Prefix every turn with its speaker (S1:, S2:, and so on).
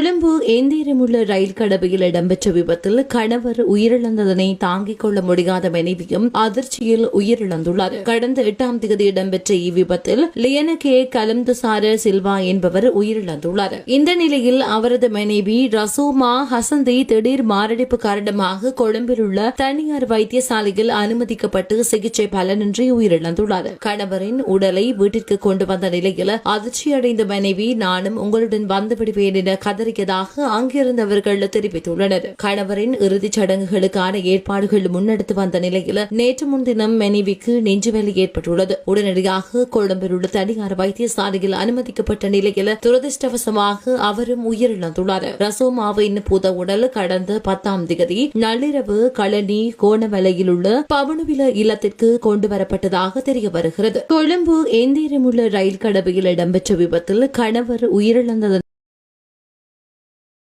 S1: கொழும்பு எந்தேரமுள்ள ரயில் கடவையில் இடம்பெற்ற விபத்தில் கணவர் உயிரிழந்ததனை தாங்கிக் கொள்ள முடியாத மனைவியும் அதிர்ச்சியில் உயிரிழந்துள்ளார். கடந்த எட்டாம் தேதி இடம்பெற்ற இவ்விபத்தில் லியனகே கலம்துசார சில்வா என்பவர் உயிரிழந்துள்ளார். இந்த நிலையில் அவரது மனைவி ரசோமா ஹசந்தி திடீர் மாரடைப்பு காரணமாக கொழும்பில் உள்ள தனியார் வைத்தியசாலையில் அனுமதிக்கப்பட்டு சிகிச்சை பலனின்றி உயிரிழந்துள்ளார். கணவரின் உடலை வீட்டிற்கு கொண்டு வந்த நிலையில் அதிர்ச்சியடைந்த மனைவி நானும் உங்களுடன் வந்துவிடுவேன் என கதறி கதறியதாக அங்கிருந்தவர்கள் தெரிவித்துள்ளனர். கணவரின் இறுதிச் சடங்குகளுக்கான ஏற்பாடுகள் முன்னெடுத்து வந்த நிலையில் நேற்று முன்தினம் மனைவிக்கு நெஞ்சுவலி ஏற்பட்டுள்ளது. உடனடியாக கொழும்பில் உள்ள தனியார் வைத்தியசாலையில் அனுமதிக்கப்பட்ட நிலையில் துரதிருஷ்டவசமாக அவரும் உயிரிழந்துள்ளார். ரசோமாவின் புத உடல் கடந்த பத்தாம் தேதி நள்ளிரவு களனி கோணமலையில் உள்ள பவனுவில இல்லத்திற்கு கொண்டு வரப்பட்டதாக தெரிய வருகிறது கொழும்பு எந்தேரமுள்ள ரயில் கடவையில் இடம்பெற்ற விபத்தில் கணவர் உயிரிழந்ததன்